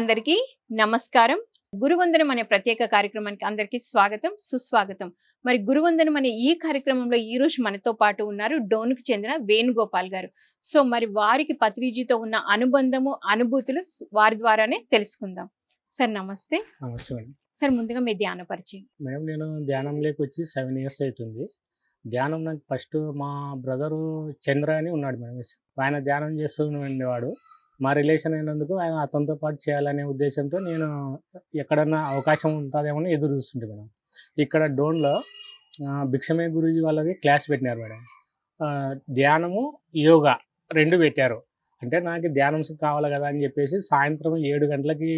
అందరికీ నమస్కారం. గురువందనం అనే ప్రత్యేక కార్యక్రమానికి అందరికీ స్వాగతం సుస్వాగతం. మరి గురువందనం అనే ఈ కార్యక్రమంలో ఈ రోజు మనతో పాటు ఉన్నారు డోన్కు చెందిన వేణుగోపాల్ గారు. సో మరి వారికి పత్రిజీతో ఉన్న అనుబంధము అనుభూతులు వారి ద్వారానే తెలుసుకుందాం. సార్ నమస్తే. నమస్తే మేడం. సార్ ముందుగా మీ ధ్యాన పరిచయం. మేడం నేను ధ్యానంలోకి వచ్చి సెవెన్ ఇయర్స్ అవుతుంది ధ్యానం నాకు ఫస్ట్ మా బ్రదరు చంద్ర అని ఉన్నాడు మేడం. ఆయన ధ్యానం చేస్తూ ఉండేవాడు. మా రిలేషన్ అయినందుకు ఆయన అతనితో పాటు చేయాలనే ఉద్దేశంతో నేను ఎక్కడన్నా అవకాశం ఉంటుందేమో ఎదురు చూస్తుంటే మేడం. ఇక్కడ డోన్లో భిక్షమే గురూజీ వాళ్ళది క్లాస్ పెట్టినారు మేడం. ధ్యానము యోగా రెండు పెట్టారు. అంటే నాకు ధ్యానం కావాలి కదా అని చెప్పేసి సాయంత్రం ఏడు గంటలకి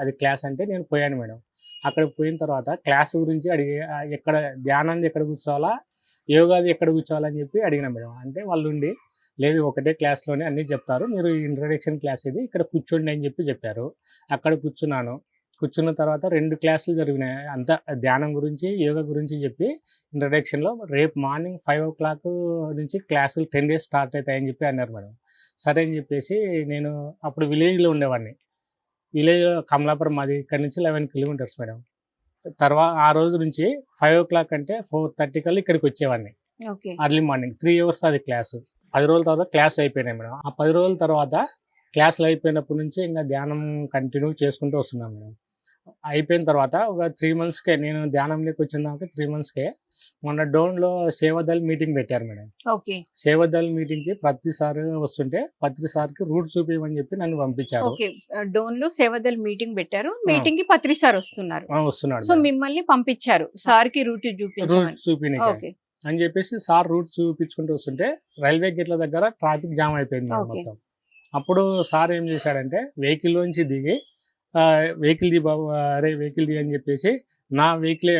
అది క్లాస్ అంటే నేను పోయాను మేడం. అక్కడ పోయిన తర్వాత క్లాస్ గురించి అడిగి ఎక్కడ ధ్యానాన్ని ఎక్కడ కూర్చోవాలా యోగాది ఎక్కడ కూర్చోవాలని చెప్పి అడిగిన మేడం. అంటే వాళ్ళు ఉండి లేదు ఒకటే క్లాస్లోనే అన్నీ చెప్తారు. మీరు ఇంట్రడక్షన్ క్లాస్ ఇది. ఇక్కడ కూర్చోండి అని చెప్పి చెప్పారు. అక్కడ కూర్చున్నాను. కూర్చున్న తర్వాత రెండు క్లాసులు జరిగినాయి. అంతా ధ్యానం గురించి యోగా గురించి చెప్పి ఇంట్రడక్షన్లో రేపు మార్నింగ్ ఫైవ్ ఓ క్లాక్ నుంచి క్లాసులు టెన్ డేస్ స్టార్ట్ అవుతాయని చెప్పి అన్నారు మేడం. సరే అని చెప్పేసి నేను అప్పుడు విలేజ్లో ఉండేవాడిని. విలేజ్ కమలాపురం మాది. ఇక్కడ నుంచి లెవెన్ కిలోమీటర్స్ మేడం. తర్వాత ఆ రోజు నుంచి ఫైవ్ ఓ క్లాక్ అంటే ఫోర్ థర్టీ కల్లా ఇక్కడికి వచ్చేవాడిని. అర్లీ మార్నింగ్ త్రీ అవర్స్ అది క్లాస్. పది రోజుల తర్వాత క్లాస్ అయిపోయినాయి మేడం. ఆ పది రోజుల తర్వాత క్లాసులు అయిపోయినప్పటి నుంచి ఇంకా ధ్యానం కంటిన్యూ చేసుకుంటూ వస్తున్నాం మేడం. అయిపోయిన తర్వాత ఒక త్రీ మంత్స్కే నేను ధ్యానంలోకి వచ్చిన దాకా త్రీ మంత్స్కే మొన్న డోన్లో సేవదల్ మీటింగ్ పెట్టారు మేడం. ఓకే. సేవదల్ మీటింగ్కి ప్రతిసారి వస్తుంటే ప్రతిసారికి రూట్ చూపించమని చెప్పి నన్ను పంపించారు. ఓకే. డోన్లో సేవదల్ మీటింగ్ పెట్టారు. మీటింగ్కి పత్రి సార్ వస్తున్నారు. ఆ, వస్తున్నాడు సో. మిమ్మల్ని పంపించారు. సార్కి రూట్ రూట్ చూపించడానికి ఓకే. అని చెప్పేసి సార్ రూట్ చూపించుకుంటూ వస్తుంటే రైల్వే గేట్ల దగ్గర ట్రాఫిక్ జామ్ అయిపోయింది. మొత్తం. అప్పుడు సార్ ఏం చేశాడంటే వెహికల్ లోంచి దిగి వెహికల్ ది బాబు అరే వెహికల్ ది అని చెప్పేసి నా వెహికల్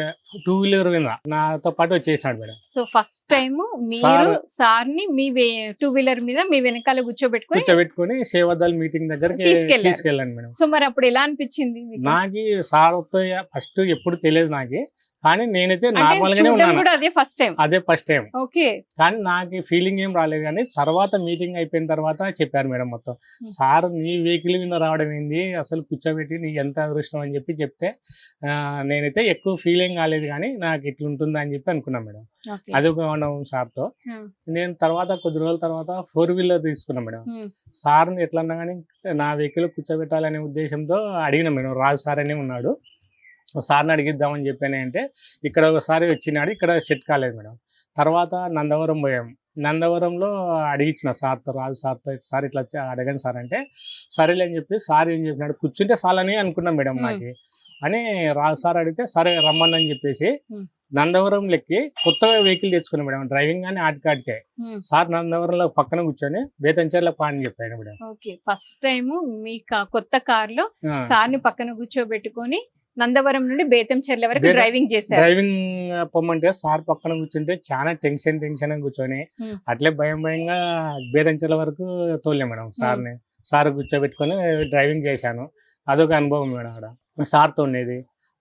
టూ వీలర్ మీద నాతో పాటు వచ్చేసినాడు మేడం సో ఫస్ట్ టైం మీరు సార్- ని మీ టూ వీలర్ మీద మీ వెనకాల కూర్చోబెట్టుకొని కూర్చోబెట్టుకొని సేవాదల్ మీటింగ్ దగ్గరికి తీసుకెళ్ళారు. తీసుకెళ్ళాను మేడం సో మరి అప్పుడు ఎలా అనిపించింది? నాకు సార్తో ఫస్ట్ ఎప్పుడు తెలియదు నాకు కానీ నేనైతే నార్మల్ గానే ఉన్నాను. అదే ఫస్ట్ టైం అదే ఫస్ట్ టైం ఓకే. కానీ నాకు ఫీలింగ్ ఏం రాలేదు కానీ తర్వాత మీటింగ్ అయిపోయిన తర్వాత చెప్పారు మేడం మొత్తం. Hmm. సార్ నీ వెహికల్ మీద రావడం ఏంది? అసలు కూర్చోబెట్టి నీ ఎంత అదృష్టం అని చెప్పి చెప్తే నేనైతే ఎక్కువ ఫీలింగ్ కాలేదు కానీ నాకు ఇట్లా ఉంటుందా అని చెప్పి అనుకున్నాను మేడం. అది ఒక అనుభవం సార్తో Hmm. నేను తర్వాత కొద్ది రోజుల తర్వాత ఫోర్ వీలర్ తీసుకున్నాను మేడం. Hmm. సార్ని ఎట్లన్నా కానీ నా వెహికల్ కూర్చోబెట్టాలనే ఉద్దేశంతో అడిగిన మేడం. రాజు సార్ అనే ఉన్నాడు. సార్ని అడిగిద్దామని చెప్పాను అంటే ఇక్కడ ఒకసారి వచ్చినాడు ఇక్కడ సెట్ కాలేదు మేడం తర్వాత నందవరం పోయాం నందవరంలో అడిగించిన సార్తో రాజు సార్తో సార్ ఇట్లా అడగండి సార్ అంటే సరేలే అని చెప్పి సార్ ఏం చెప్పినాడు కూర్చుంటే చాలని అనుకున్నాం మేడం. నాకు అని రాజు సార్ అడిగితే సరే రమ్మని అని చెప్పేసి. నందవరం లెక్కి కొత్తగా వెహికల్ తెచ్చుకున్నాం మేడం డ్రైవింగ్ కానీ ఆటికాటికే. సార్ నందవరంలో పక్కన కూర్చొని బేతంచెర్ల పాని చెప్పాడు మేడం ఓకే ఫస్ట్ టైం మీ కొత్త కార్లో ఆ, సార్ని పక్కన కూర్చోబెట్టుకొని నందవరం నుండి బేతం చెర్ల వరకు డ్రైవింగ్ చేశారు. డ్రైవింగ్ పొమ్మంటే సార్ పక్కన కూర్చుంటే చాలా టెన్షన్ టెన్షన్ అని కూర్చొని. అట్లే భయం భయంగా బేదంచెల వరకు తోలే మేడం సార్ని. సార్ కూర్చోబెట్టుకొని డ్రైవింగ్ చేశాను. అదొక అనుభవం మేడం అక్కడ సార్తో ఉండేది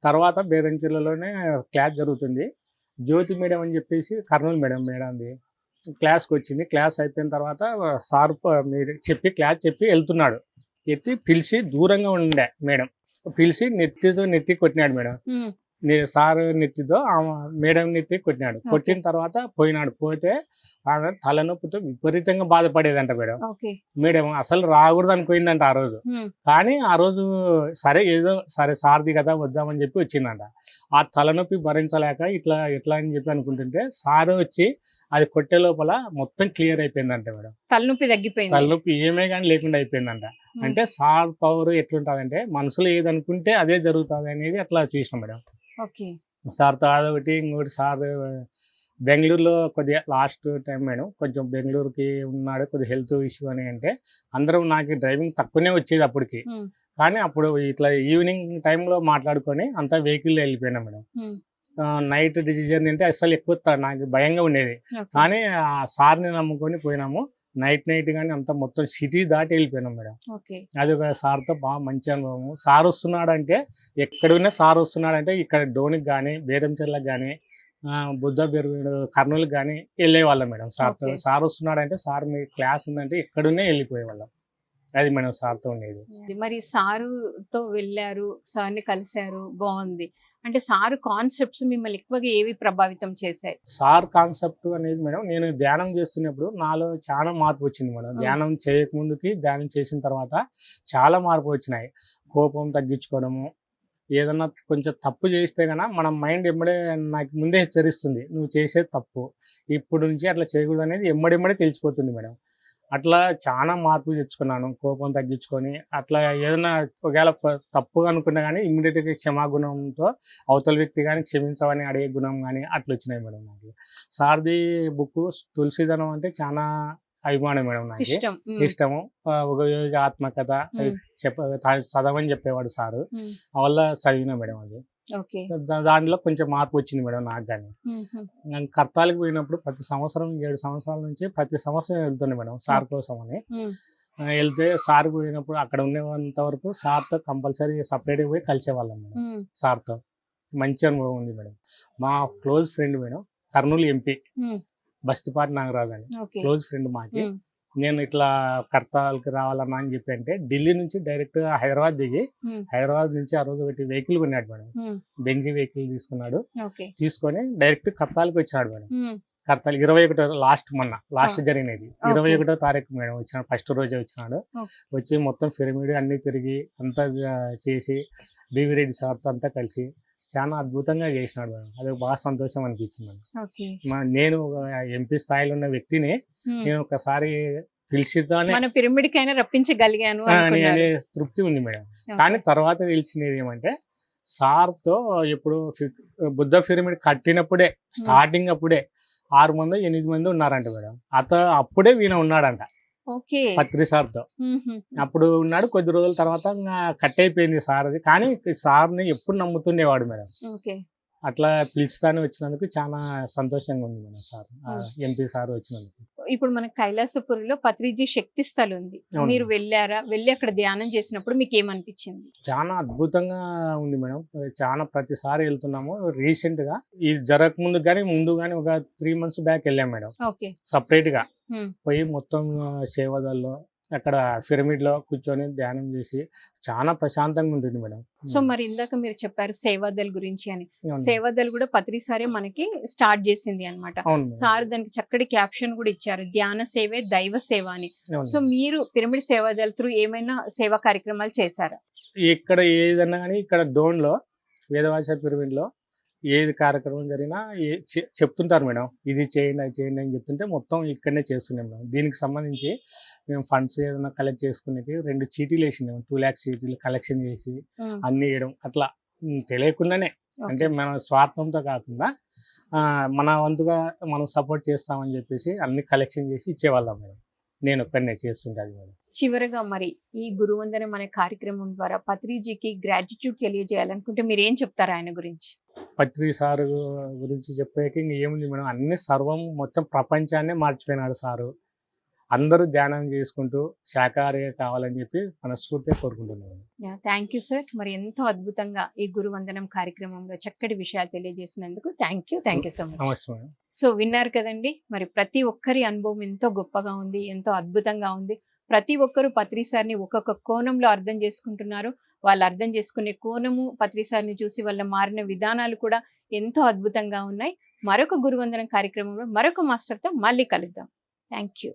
తర్వాత బేదంచెలలోనే క్లాస్ జరుగుతుంది. జ్యోతి మేడం అని చెప్పేసి కర్నూలు మేడం మేడంది. క్లాస్కి వచ్చింది. క్లాస్ అయిపోయిన తర్వాత సార్ మీరు చెప్పి క్లాస్ చెప్పి వెళ్తున్నాడు. ఎత్తి పిలిచి దూరంగా ఉండే మేడం. పిలిచి నెత్తితో నెత్తి కొట్టినాడు మేడం. సార్ నెత్తితో ఆమె మేడం నెత్తి కొట్టినాడు. కొట్టిన తర్వాత పోయినాడు. పోతే ఆమె తలనొప్పితో విపరీతంగా బాధపడేదంట మేడం. మేడం అసలు రాకూడదు అనుకోయిందంట ఆ రోజు. కానీ ఆ రోజు సరే ఏదో సరే సార్ది కదా వద్దామని చెప్పి వచ్చిందంట. ఆ తలనొప్పి భరించలేక ఇట్లా ఎట్లా అని చెప్పి అనుకుంటుంటే సార్ వచ్చి అది కొట్టే లోపల మొత్తం క్లియర్ అయిపోయిందంట మేడం. తలనొప్పి తగ్గిపోయింది. తలనొప్పి ఏమే కానీ లేకుండా అయిపోయిందంట. అంటే సార్ పవర్ ఎట్లుంటుందంటే మనసులో ఏది అనుకుంటే అదే జరుగుతుంది అనేది అట్లా చూసినాం మేడం. ఓకే. సార్తో అదొకటి ఇంకోటి సార్ బెంగళూరులో కొద్దిగా లాస్ట్ టైం మేడం కొంచెం బెంగళూరుకి ఉన్నాడు కొద్దిగా హెల్త్ ఇష్యూ అని అంటే అందరం నాకు డ్రైవింగ్ తక్కువనే వచ్చేది అప్పటికి. కానీ అప్పుడు ఇట్లా ఈవినింగ్ టైంలో మాట్లాడుకొని అంతా వెహికల్లో వెళ్ళిపోయినా మేడం. నైట్ డిసిజన్ అంటే అసలు ఎక్కువ నాకు భయంగా ఉండేది. కానీ ఆ సార్ని నమ్ముకొని పోయినాము. నైట్ నైట్ కానీ అంతా మొత్తం సిటీ దాటి వెళ్ళిపోయినాం మేడం. అది ఒక సార్తో బాగా మంచి అనుభవము. సార్ వస్తున్నాడంటే ఎక్కడున్నా సార్ వస్తున్నాడంటే ఇక్కడ డోనికి కానీ బేరంచెర్లకు కానీ బుద్ధ బెరుగు కర్నూలుకి కానీ వెళ్ళేవాళ్ళం మేడం సార్తో. సార్ వస్తున్నాడంటే సార్ మీ క్లాస్ ఉందంటే ఎక్కడున్నా వెళ్ళిపోయేవాళ్ళం. అది మేడం సార్తో ఉండేది మరి సారుతో వెళ్ళారు సార్ని కలిశారు బాగుంది. అంటే సారు కాన్సెప్ట్స్ మిమ్మల్ని ఎక్కువగా ఏవి ప్రభావితం చేశాయి? సార్ కాన్సెప్ట్ అనేది మేడం నేను ధ్యానం చేస్తున్నప్పుడు నాలో చాలా మార్పు వచ్చింది మేడం. Mm. ధ్యానం చేయకముందుకి ధ్యానం చేసిన తర్వాత చాలా మార్పు వచ్చినాయి. కోపం తగ్గించుకోవడము ఏదన్నా కొంచెం తప్పు చేస్తే కనుక మన మైండ్ ఎమ్మడే నాకు ముందే హెచ్చరిస్తుంది నువ్వు చేసేది తప్పు. ఇప్పుడు నుంచి అట్లా చేయకూడదు అనేది ఎమ్మడెమ్మడే తెలిసిపోతుంది మేడం. అట్లా చాలా మార్పు తెచ్చుకున్నాను. కోపం తగ్గించుకొని అట్లా ఏదైనా ఒకవేళ తప్పుగా అనుకున్నా కానీ ఇమ్మీడియట్గా క్షమాగుణంతో అవతల వ్యక్తి కానీ క్షమించవని అడిగే గుణం కానీ అట్లా వచ్చినాయి మేడం నాకు. సార్ది బుక్ తులసిదనం అంటే చాలా అభిమానం మేడం నాకు. ఇష్టము. ఒక ఆత్మకథ చెప్ప చదవని చెప్పేవాడు సారు. వల్ల చదివిన మేడం అది. దాంట్లో కొంచెం మార్పు వచ్చింది మేడం నాకు కానీ నేను కర్తాలకు పోయినప్పుడు ప్రతి సంవత్సరం ఏడు సంవత్సరాల నుంచి ప్రతి సంవత్సరం వెళ్తున్నాయి మేడం సార్ కోసం అని. వెళ్తే సార్ పోయినప్పుడు అక్కడ ఉన్నంత వరకు సార్తో కంపల్సరీ సపరేట్గా పోయి కలిసేవాళ్ళం మేడం సార్తో. మంచి అనుభవం ఉంది మేడం. మా close friend madam Kurnool MP Bastipati Nagaraju అని. క్లోజ్ ఫ్రెండ్ మాకి. నేను ఇట్లా కర్తాలకి రావాలన్నా అని చెప్పి అంటే ఢిల్లీ నుంచి డైరెక్ట్ హైదరాబాద్ దిగి హైదరాబాద్ నుంచి ఆ రోజు ఒకటి వెహికల్ కొన్నాడు మేడం. బెంజీ వెహికల్ తీసుకున్నాడు. తీసుకొని డైరెక్ట్ కర్తాలకి వచ్చినాడు మేడం. కర్తాలు ఇరవై ఒకటో లాస్ట్ మొన్న లాస్ట్. జరిగినది. ఇరవై ఒకటో తారీఖు మేడం వచ్చినాడు ఫస్ట్ రోజే వచ్చినాడు. వచ్చి మొత్తం పిరమిడ్ అన్ని తిరిగి అంతా చేసి బీవీ రెడ్డి సార్తో అంతా కలిసి చాలా అద్భుతంగా చేసినాడు మేడం. అది బాగా సంతోషం అనిపించింది మేడం నేను ఎంపీ స్థాయిలో ఉన్న వ్యక్తిని నేను ఒకసారి పిలిచితోనే మన పిరమిడ్ కైనా రప్పించగలిగాను అని తృప్తి ఉంది మేడం. కానీ తర్వాత తెలిసినది ఏమంటే సార్తో ఇప్పుడు బుద్ధ పిరమిడ్ కట్టినప్పుడే స్టార్టింగ్ అప్పుడే ఆరు మంది ఎనిమిది మంది ఉన్నారంట మేడం. అత అప్పుడే ఈయన ఉన్నాడంట. పత్రి సార్తో అప్పుడు ఉన్నాడు కొద్ది రోజుల తర్వాత కట్ అయిపోయింది సార్ అది. కానీ సార్ని ఎప్పుడు నమ్ముతుండేవాడు మేడం. ఓకే. అట్లా పిలుస్తానే వచ్చినందుకు చాలా సంతోషంగా ఉంది మేడం సార్ ఎంపీ సార్ వచ్చినందుకు. ఇప్పుడు మన కైలాసపురిలో పత్రిజీ శక్తి స్థల్ ఉంది. మీరు వెళ్ళారా? వెళ్ళి అక్కడ ధ్యానం చేసినప్పుడు మీకు ఏమనిపించింది? చాలా అద్భుతంగా ఉంది మేడం. చాలా ప్రతిసారి వెళ్తున్నాము. రీసెంట్గా ఇది జరగక ముందు కానీ ముందు కానీ ఒక త్రీ మంత్స్ బ్యాక్ వెళ్ళాం మేడం. ఓకే. సపరేట్గా. పోయి మొత్తం సేవదల్లో అక్కడ పిరమిడ్లో కూర్చొని ధ్యానం చేసి చాలా ప్రశాంతంగా ఉంటుంది మేడం. సో మరి ఇందాక మీరు చెప్పారు సేవాదల్ గురించి అని. సేవాదల్ కూడా పత్రిసారే మనకి స్టార్ట్ చేసింది మేడం. సార్ దానికి చక్కటి క్యాప్షన్ కూడా ఇచ్చారు ధ్యాన సేవే దైవ సేవ అని. సో మీరు పిరమిడ్ సేవాదల్ త్రూ ఏమైనా సేవా కార్యక్రమాలు చేశారా? ఇక్కడ ఏదన్నా కానీ ఇక్కడ డోన్లో వేదవాస పిరమిడ్లో ఏది కార్యక్రమం జరిగినా ఏ- చెప్తుంటారు మేడం. ఇది చేయండి అది చేయండి అని చెప్తుంటే మొత్తం ఇక్కడనే చేస్తున్నాం మేడం. దీనికి సంబంధించి మేము ఫండ్స్ ఏదైనా కలెక్ట్ చేసుకునేకి రెండు చీటీలు వేసినాం. టూ ల్యాక్స్ చీటీలు కలెక్షన్ చేసి అన్ని వేయడం. అట్లా తెలియకుండానే. అంటే మన స్వార్థంతో కాకుండా మన వంతుగా మనం సపోర్ట్ చేస్తామని చెప్పేసి అన్ని కలెక్షన్ చేసి ఇచ్చేవాళ్ళం మేడం. నేను ఒక్కడనే చేస్తుంటాను మేడం. చివరగా మరి ఈ గురువందనం అనే కార్యక్రమం ద్వారా పత్రిజీకి గ్రాటిట్యూడ్ తెలియజేయాలనుకుంటే మీరు ఏం చెప్తారు ఆయన గురించి? పత్రి సార్ గురించి చెప్పేకి ఇంక ఏముంది మేడం అన్ని సర్వం మొత్తం ప్రపంచాన్నే మార్చిపోయినాడు సారు. అందరూ ధ్యానం చేసుకుంటూ శాకాహారిగా కావాలని చెప్పి మనస్ఫూర్తిగా కోరుకుంటున్నాను. థ్యాంక్ యూ సార్ మరి ఎంతో అద్భుతంగా ఈ గురువందనం కార్యక్రమంలో చక్కటి విషయాలు తెలియజేసినందుకు thank you thank you so much నమస్తే సో విన్నారు కదండి మరి ప్రతి ఒక్కరి అనుభవం ఎంతో గొప్పగా ఉంది ఎంతో అద్భుతంగా ఉంది. ప్రతి ఒక్కరు పత్రిసార్ని ఒక్కొక్క కోణంలో అర్థం చేసుకుంటున్నారు. వాళ్ళు అర్థం చేసుకునే కోణము పత్రిసార్ని చూసి వాళ్ళ మారిన విధానాలు కూడా ఎంతో అద్భుతంగా ఉన్నాయి. మరొక గురువందనం కార్యక్రమంలో మరొక మాస్టర్తో మళ్ళీ కలుద్దాం. Thank you